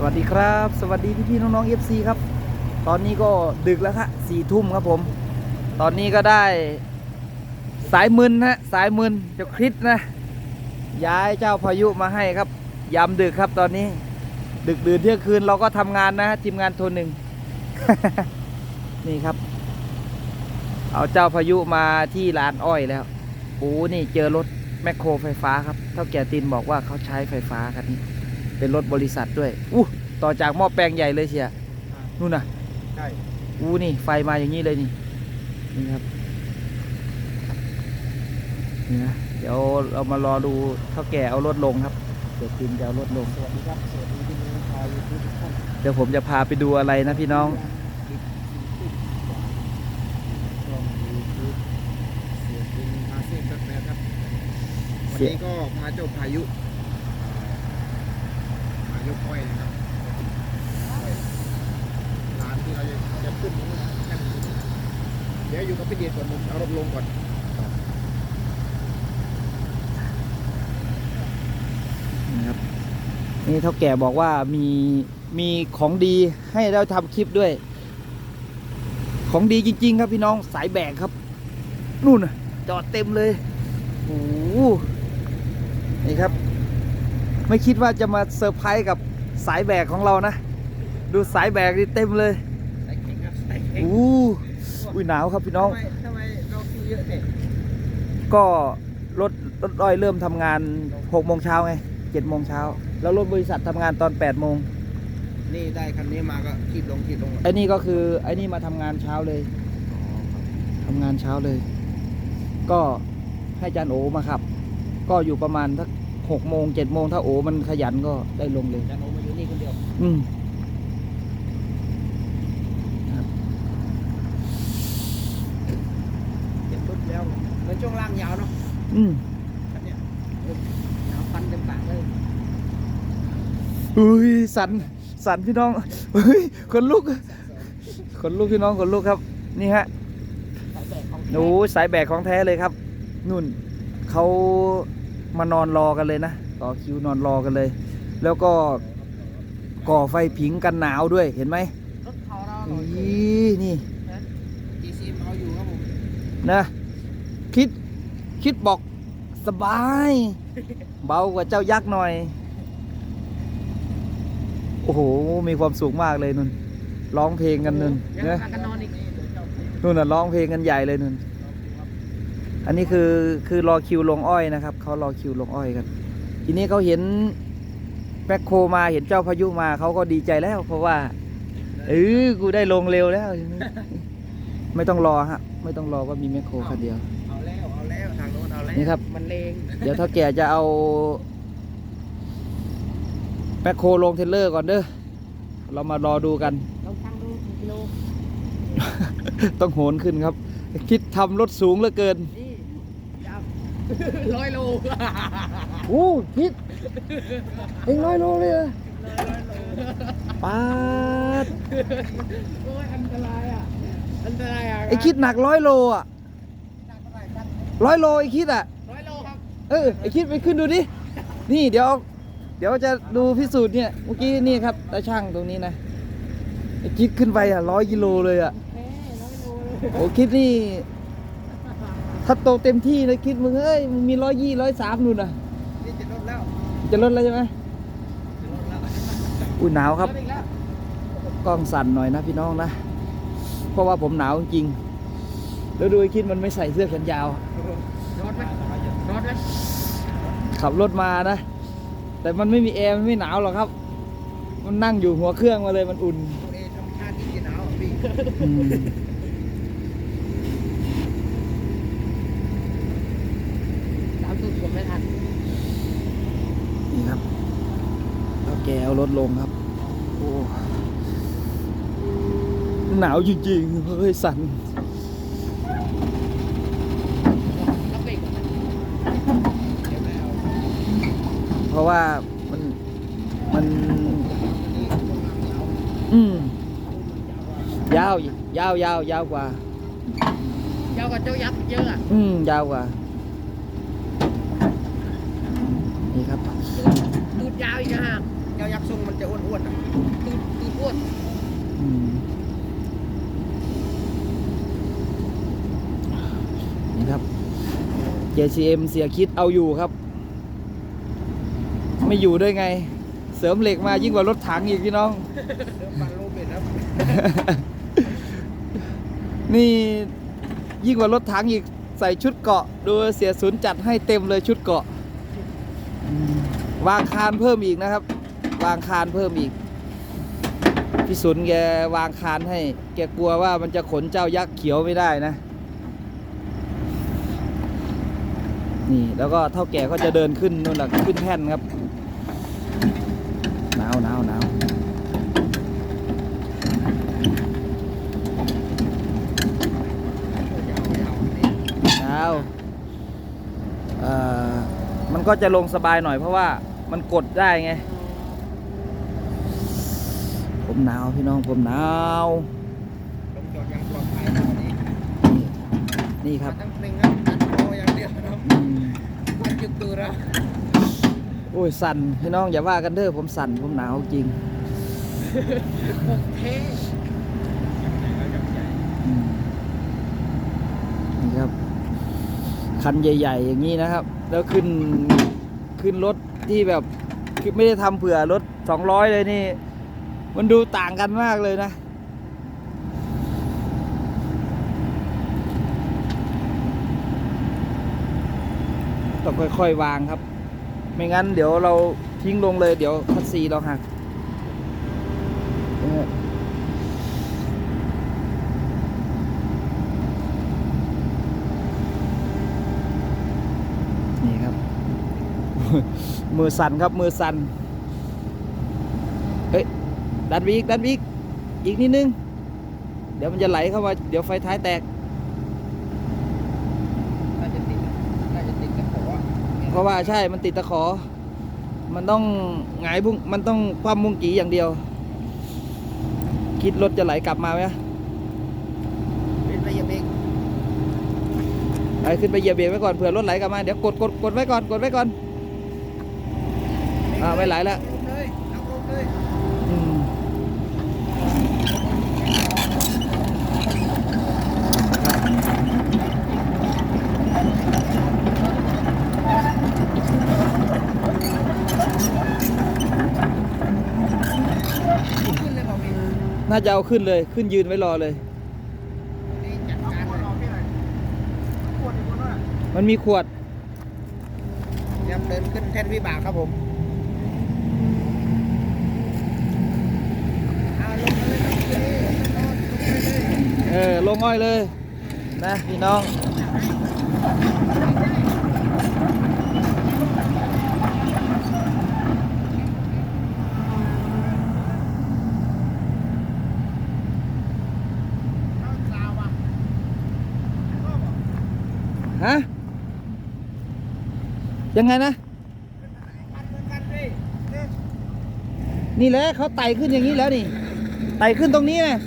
สวัสดีครับ สวัสดีพี่พี่ๆน้องๆเอฟซีครับ ตอนนี้ก็ดึกแล้วครับสี่ทุ่มครับผม ตอนนี้ก็ได้ สายมึนนะสายมึนเจ้าคริสนะ ย้ายเจ้าพายุมาให้ครับยามดึกครับตอนนี้ ดึกดื่นเที่ยงคืนเราก็ทำงานนะทีมงานโทนหนึ่งนี่ครับ เอาเจ้าพายุมาที่ลานอ้อยแล้วโอ้นี่เจอรถแมคโครไฟฟ้าครับเท่าแก่ตินบอกว่าเขาใช้ไฟฟ้าคันนี้ เป็นรถบริษัทด้วยอู้ต่อจากหม้อแปลงใหญ่เลยเชียนู่นน่ะใช่อู้นี่ไฟมาอย่างนี้เลยนี่นี่ครับนี่นะเดี๋ยวเรามารอดูเท่าแก่เอารถลงครับเดี๋ยวตินจะเอารถลงสวัสดีครับสวัสดีพี่น้องชาวยูทูบทุกท่านเดี๋ยวผมจะพาไปดูอะไรนะพี่น้องช่องยูทูบเสียบินมาเซ่แป๊บแป๊บครับวันเสียนี้ก็พาเจ้าพายุ ยุอ้อยนะครับอ้อยร้านที่เราจะจะขึ้นนี้แค่นี้เดี๋ยวอยู่กับพี่เดียก่อนผมเอารถลงก่อนนะครับนี่เท่าแก่บอกว่ามีมีของดีให้เราทำคลิปด้วย ของดีจริง ๆ ครับพี่น้องสายแบกครับ นู่นน่ะจอดเต็มเลยโอ้โหนี่ครับ ไม่คิดว่าจะมาเซอร์ไพรส์กับสายแบกของเรานะ ดูสายแบกนี่เต็มเลยใส่เข่งครับใส่เข่งอู้อุ้ยหนาวครับพี่น้องทำไมทำไมเราคิวเยอะเนี่ยก็รถรถอ้อยเริ่มทำงาน6โมงเช้าไง7โมงเช้าแล้วรถบริษัททำงานตอน8โมงนี่ได้คันนี้มาก็ขีดลงขีดลงไอ้นี่ก็คือไอ้นี่มาทำงานเช้าเลยทำงานเช้าเลย ก็ให้จานโอมาขับ ก็อยู่ประมาณสัก หกโมงเจ็ดโมงถ้าโอมันขยันก็ได้ลงเลยจานโอมาอยู่นี่คนเดียว อืมเจ็บปุ๊บแล้วแล้วช่วงล่างยาวเนาะอืมคันเนี้ยโอ้ยยาวฟันเต็มปากเลยอุ้ยสันสันพี่น้องเฮ้ยคนลุกคนลุกพี่น้องคนลุกครับ นี่ฮะสายแบกของโอ้สายแบกของแท้เลยครับนุ่นเขา มานอนรอกันเลยนะ ต่อคิวนอนรอกันเลย แล้วก็ก่อไฟผิงกันหนาวด้วยเห็นไหมรถเขาเรานี่นี่จีซีเอาอยู่ครับผมนะคิดคิดบอกสบาย เบากว่าเจ้ายักษ์หน่อย โอ้โห มีความสุขมากเลยนุ่นร้องเพลงกันนุ่นยังนะพากันนอนอีก นุ่นน่ะร้องเพลงกันใหญ่เลยนุ่น อันนี้คือคือรอคิวลงอ้อยนะครับเขารอคิวลงอ้อยกัน ทีนี้เขาเห็นแมคโครมาเห็นเจ้าพายุมาเขาก็ดีใจแล้วเพราะว่าเออกูได้ลงเร็วแล้วไม่ต้องรอฮะไม่ต้องรอว่ามีแมคโครคันเดียวเอาแล้วเอาแล้วทางโน้นเอาแล้วนี่ครับมันเลงเดี๋ยวเท่าแก่จะเอาแมคโครลงเทรลเลอร์ก่อนเด้อเรามารอดูกันลองชั่งดูกี่กิโลต้องโหนขึ้นครับ คิดทำรถสูงเหลือเกินนี่ยาว ร้อยโลโอ้คิดเองน้อยโลเลยเหรอปาดโอ้ยอันตรายอะ อันตรายอะไอคิดหนักร้อยโลอะร้อยโลไอคิดอะร้อยโลครับ เออไอคิดไปขึ้นดูดิ นี่เดี๋ยว เดี๋ยวจะดูพิสูจน์เนี่ย เมื่อกี้นี่ครับตาช่างตรงนี้นะ ไอคิดขึ้นไปอะร้อยกิโลเลยอะเอ้ยร้อยโลเลยโอ้คิดนี่ ถ้าโตเต็มที่เลยคิดมึงเอ้ยมึงมีร้อยยี่ร้อยสามนู่นน่ะ นี่จะลดแล้วจะลดแล้วใช่ไหมจะลดแล้วอุ้ยหนาวครับ ลดอีกแล้วกล้องสั่นหน่อยนะพี่น้องนะ เพราะว่าผมหนาวจริงๆแล้วดูไอ้คิดมันไม่ใส่เสื้อแขนยาวรถไหมรถไหมขับรถมานะ แต่มันไม่มีแอร์มันไม่หนาวหรอกครับ มันนั่งอยู่หัวเครื่องมาเลยมันอุ่นตัวเองธรรมชาติที่จะหนาวอะพี่ อืม ตามสุดผมไม่ทัน นี่ครับแล้วแกเอารถลงครับโอ้หนาวจริงๆ เฮ้ยสั่นแล้วเบรกก่อนเดี๋ยวไม่เอาเพราะว่ามันมันนี่ช่วงล่างยาวอืมยาวยาวยาวยาวกว่า ยาวกว่าเจ้ายักษ์เยอะอะ อืมยาวกว่า นี่ครับ ดูดายักษ์ทรงมันจะอ้วนๆอะออ้วนอืมนี่ครับ JCM เสียคิดเอาอยู่ครับ ไม่อยู่ได้ไง เสริมเหล็กมายิ่งกว่ารถถังอีกพี่น้องเดิมปันโลเบนครับนี่ยิ่งกว่ารถถังอีกใส่ชุดเกาะ ดูเสียศูนย์จัดให้เต็มเลยชุดเกาะ วางคานเพิ่มอีกนะครับ วางคานเพิ่มอีกพี่สุนแกวางคานให้ แกกลัวว่ามันจะขนเจ้ายักษ์เขียวไม่ได้นะ นี่แล้วก็เท่าแก่ก็จะเดินขึ้นนู่นแหละขึ้นแท่นครับหนาวหนาวหนาวหนาวเออมันก็จะลงสบายหน่อยเพราะว่ามันกดได้ไง มหนาวพี่น้องผมหนาวลงจอดอย่างปลอดภัยครับวันนี้นี่ครับทั้งเพลงครับตัดโออย่างเดียวครับอืมวันจุดตัวเราโอ้ยสั่นพี่น้องอย่าว่ากันเด้อผมสั่นผมหนาวจริงโอเคอืมนี่ครับ คันใหญ่ ๆ อย่างนี้นะครับ แล้วขึ้นขึ้นรถที่แบบคือไม่ได้ทำเผื่อรถสองร้อยเลยนี่ มันดูต่างกันมากเลยนะต้องค่อยๆวางครับ ไม่งั้นเดี๋ยวเราทิ้งลงเลยเดี๋ยวคัสซีเราหักนะฮะนี่ครับ มือสั่นครับมือสั่น ดันไปอีกดันไปอีกอีกนิดนึง เดี๋ยวมันจะไหลเข้ามา เดี๋ยวไฟท้ายแตกน่าจะติดน่าจะติดกระโปรงเพราะว่าใช่มันติดตะขอ มันต้องหงายบุ้งมันต้องคว่ำมุ้งกีอย่างเดียว คิดรถจะไหลกลับมาไหมเป็นระยะเบรกไปขึ้นไปเหยียบเบรกไว้ก่อนเผื่อรถไหลกลับมาเดี๋ยวกดกดกดไว้ก่อนกดไว้ก่อนอ่าไม่ไหลแล้ว ลงเลยเอาลงเลย อืม ขึ้นเลยบอกพี่ น่าจะเอาขึ้นเลย ขึ้นยืนไว้รอเลยนี่จัดการเลยพี่หน่อยปวดปวดว่ามันมีขวดเตรียมเดินขึ้นแท่นวิบากครับผมเอาลงมาเลยครับพี่นอนลงไปเลยเออลงอ้อยเลย นะพี่น้อง เอาสาวอะ ฮะ ยังไงนะคันเหมือนกันพี่เนี่ยนี่แหละเขาไต่ขึ้นอย่างนี้แล้วนี่ ไต่ขึ้นตรงนี้นะ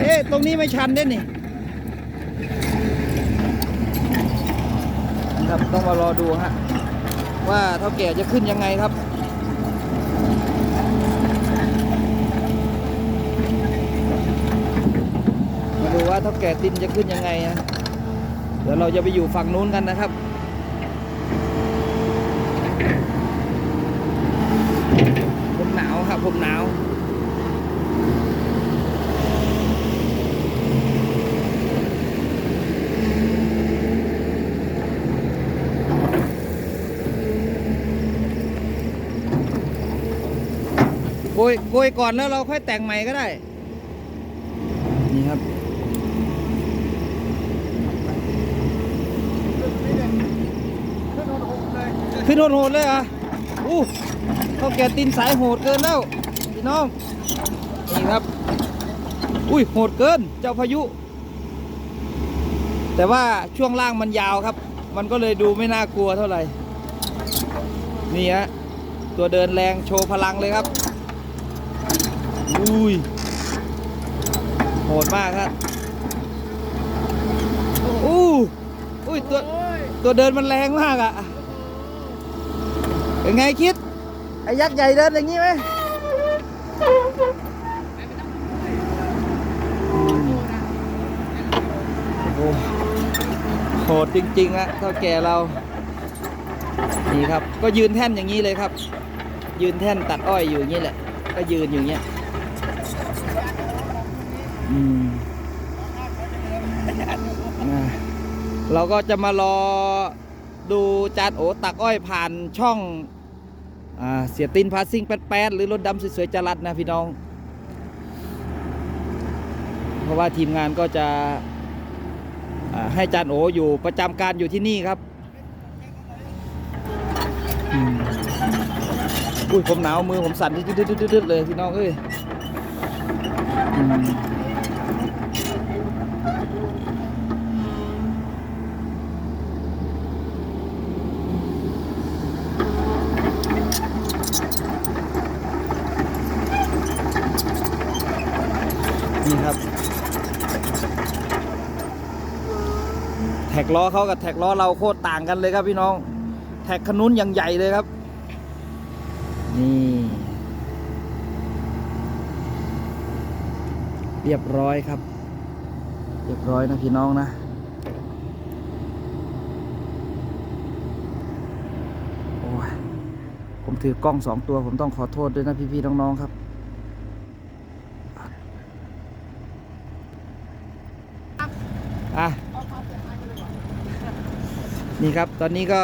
เอ๊ะตรงนี้ไม่ชันเด้นี่ครับต้องมารอดูฮะว่าเท่าแก่จะขึ้นยังไงครับ มาดู ว่าเท่าแก่ตินจะขึ้นยังไงนะเดี๋ยวเราจะไปอยู่ฝั่งนู้นกันนะครับผมหนาวครับผมหนาวโกยโกยก่อนแล้วเราค่อยแต่งใหม่ก็ได้ นี่ครับ ขึ้นโหดๆเลย ขึ้นโหดๆเลยอะอู้เขาแกตินสายโหดเกินแล้วพี่น้องนี่ครับ อุ้ยโหดเกินเจ้าพายุ แต่ว่าช่วงล่างมันยาวครับ มันก็เลยดูไม่น่ากลัวเท่าไหร่ นี่ฮะตัวเดินแรงโชว์พลังเลยครับ อุ้ยโหดมากครับอู้อุ้ยตัวตัวเดินมันแรงมากอะ เป็นไงคิด ไอ้ยักษ์ใหญ่เดินอย่างนี้ไหมโอ้โหโหดจริงๆอะเท่าแก่เรานี่ครับ ก็ยืนแท่นอย่างนี้เลยครับ ยืนแท่นตัดอ้อยอยู่อย่างนี้แหละ ก็ยืนอยู่อย่างเงี้ยอืมอ่าเราก็จะมารอดูจานโอตักอ้อยผ่านช่องอา เสียตินพาซิ่งแป๊ดหรือรถดำสวยๆจรัดนะพี่น้อง เพราะว่าทีมงานก็จะให้จานโออยู่ประจำการอยู่ที่นี่ครับอุ้ยผมหนาวมือผมสั่นดืดๆเลยพี่น้องเอ้ย นี่ครับ แท็กล้อเขากับแท็กล้อเราโคตรต่างกันเลยครับพี่น้อง แท็กขนุนอย่างใหญ่เลยครับ นี่เรียบร้อยครับ เรียบร้อยนะพี่น้องนะโอ้ยผมถือกล้องสองตัวผมต้องขอโทษด้วยนะพี่ๆน้องๆครับ อะนี่ครับ ตอนนี้ก็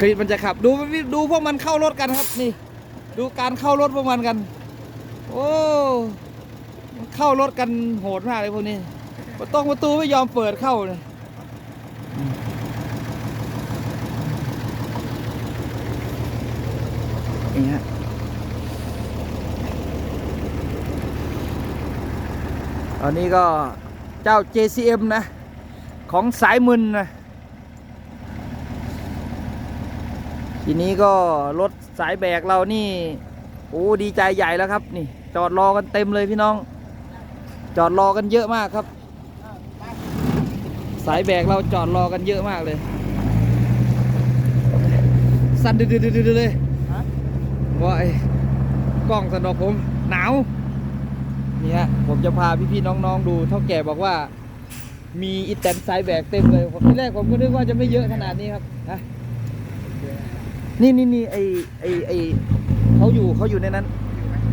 คลิปมันจะขับ ดูดูพวกมันเข้ารถกันครับ นี่ ดูการเข้ารถพวกมันกัน โอ้เข้ารถกันโหดมากเลยพวกนี้ประตงประตูไม่ยอมเปิดเข้าเลยนี่ฮะตอนนี้ก็ เจ้า JCM นะ ของสายมึนนะ ทีนี้ก็รถสายแบกเรานี่ โอ้ดีใจใหญ่แล้วครับ นี่ จอดรอกันเต็มเลยพี่น้อง จอดรอกันเยอะมากครับ สายแบกเราจอดรอกันเยอะมากเลย สั่นดืดๆๆๆเลยฮะว่าไอ้กล้องสนอกผม หนาว นี่ฮะผมจะพาพี่ๆน้องๆดูเท่าแก่บอกว่า มีอิแตนไซด์แบกเต็มเลยผมที่แรกผมก็นึกว่าจะไม่เยอะขนาดนี้ครับนะนี่นี่นี่ไอไอไอเขาอยู่เขาอยู่ในนั้น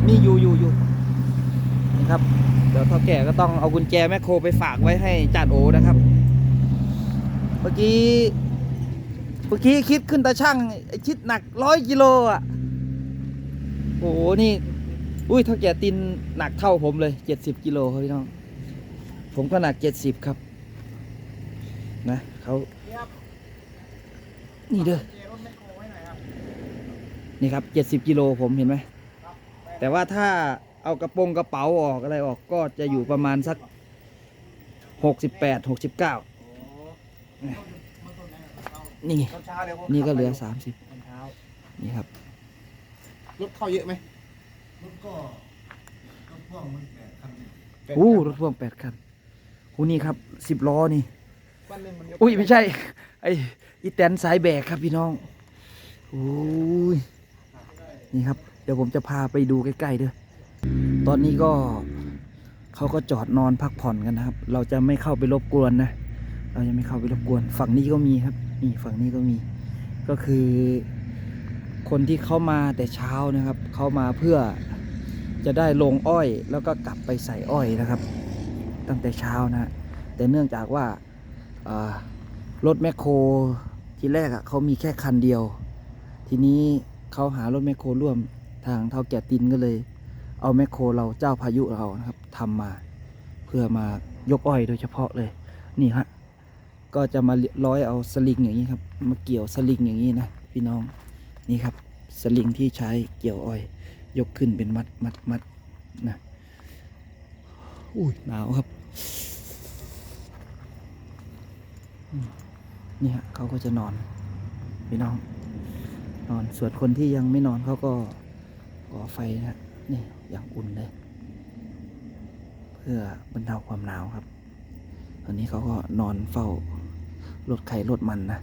นี่อยู่อยู่อยู่นี่ครับเดี๋ยวเท่าแก่ก็ต้องเอากุญแจแมคโครไปฝากไว้ให้จาโอนะครับ เมื่อกี้เมื่อกี้คิดขึ้นตาช่างไอคิดหนักร้อยกิโลอะโอ้โหนี่ อุ้ยเท่าแก่ตินหนักเท่าผมเลยเจ็ดสิบกิโลครับพี่น้อง ผมก็หนักเจ็ดสิบครับ นะเขานี่เด้อเจรถไม่โกงไว้หน่อยครับนี่ครับเจ็ดสิบกิโลผมเห็นไหม แต่ว่าถ้าเอากระโปรงกระเป๋าออกอะไรออกก็จะอยู่ประมาณสักหกสิบแปดหกสิบเก้านี่ นี่ก็เหลือสามสิบนี่ครับ รถเข้าเยอะไหม ถก็รถพ่วงมันแปดคันเนี่ยเป็นอู้รถพ่วงแปดคันอู้นี่ครับสิบล้อนี่วันหนึ่งมันยกอุ้ยไม่ใช่ ไอ้อีแตนสายแบกครับพี่น้องอุ้ยนี่ครับ เดี๋ยวผมจะพาไปดูใกล้ๆเด้อตอนนี้ก็เขาก็จอดนอนพักผ่อนกันนะครับ เราจะไม่เข้าไปรบกวนนะ เราจะไม่เข้าไปรบกวน ฝั่งนี้ก็มีครับ นี่ฝั่งนี้ก็มี ก็คือ คนที่เข้ามาแต่เช้านะครับ เข้ามาเพื่อ จะได้ลงอ้อยแล้วก็กลับไปใส่อ้อยนะครับ ตั้งแต่เช้านะแต่เนื่องจากว่าอ่ารถแมคโครทีแรกอะ่ะเขามีแค่คันเดียว ทีนี้เขาหารถแมคโครร่วมทางเท่าแก่ตินก็เลย เอาแมคโครเราเจ้าพายุเรานะครับทำมา เพื่อมายกอ้อยโดยเฉพาะเลย นี่ฮะก็จะมาร้อยเอาสลิงอย่างนี้ครับ มาเกี่ยวสลิงอย่างนี้นะพี่น้องนี่ครับสลิงที่ใช้เกี่ยวอ้อย ยกขึ้นเป็นมัดมัดมัดนะอุ้ยหนาวครับ นี่ฮะเขาก็จะนอนพี่น้อง นอนส่วนคนที่ยังไม่นอนเขาก็ก่อไฟนะฮะนี่อย่างอุ่นเลย เพื่อบรรเทาความหนาวครับอันนี้เขาก็นอนเฝ้ารถไข่รถมันนะ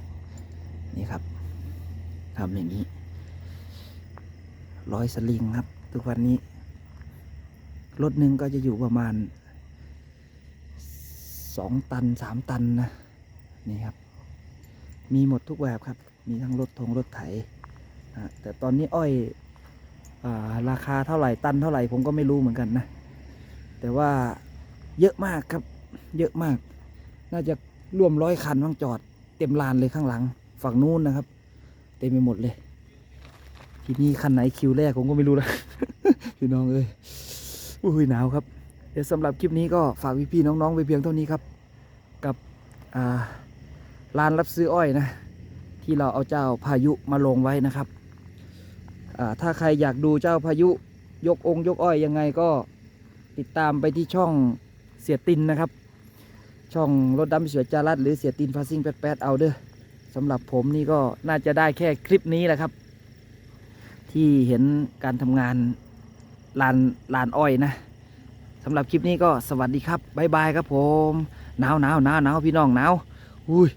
นี่ครับทำอย่างนี้ ร้อยสลิงครับ ทุกวันนี้ รถหนึ่งก็จะอยู่ประมาณสองตันสามตันนะนี่ครับ มีหมดทุกแบบครับ มีทั้งรถทงรถไถนะแต่ตอนนี้อ้อยอราคาเท่าไหร่ตันเท่าไหร่ผมก็ไม่รู้เหมือนกันนะ แต่ว่าเยอะมากครับ เยอะมาก น่าจะรวมร้อยคันมั้งจอด เต็มลานเลยข้างหลัง ฝั่งนู้นนะครับ เต็มไปหมดเลย ทีนี้คันไหนคิวแรกผมก็ไม่รู้นะพี่น้องเอ้ยอุ้ยหนาวครับ เดี๋ยวสำหรับคลิปนี้ก็ฝากพี่ๆน้องๆไปเพียงเท่านี้ครับ กับร้านรับซื้ออ้อยนะ ที่เราเอาเจ้าพายุมาลงไว้นะครับถ้าใครอยากดูเจ้าพายุยกองยกอ้อยยังไงก็ติดตามไปที่ช่องเสียตินนะครับ ช่องรถดำเสือจารัดหรือเสียตินฟาซิ่งแป๊ดๆเอาเด้อสำหรับผมนี่ก็น่าจะได้แค่คลิปนี้แหละครับ ที่เห็นการทำงานลานลานอ้อยนะสำหรับคลิปนี้ก็สวัสดีครับ บ๊ายบายครับผม หนาวหนาวหนาวหนาวพี่น้องหนาวอุ้ย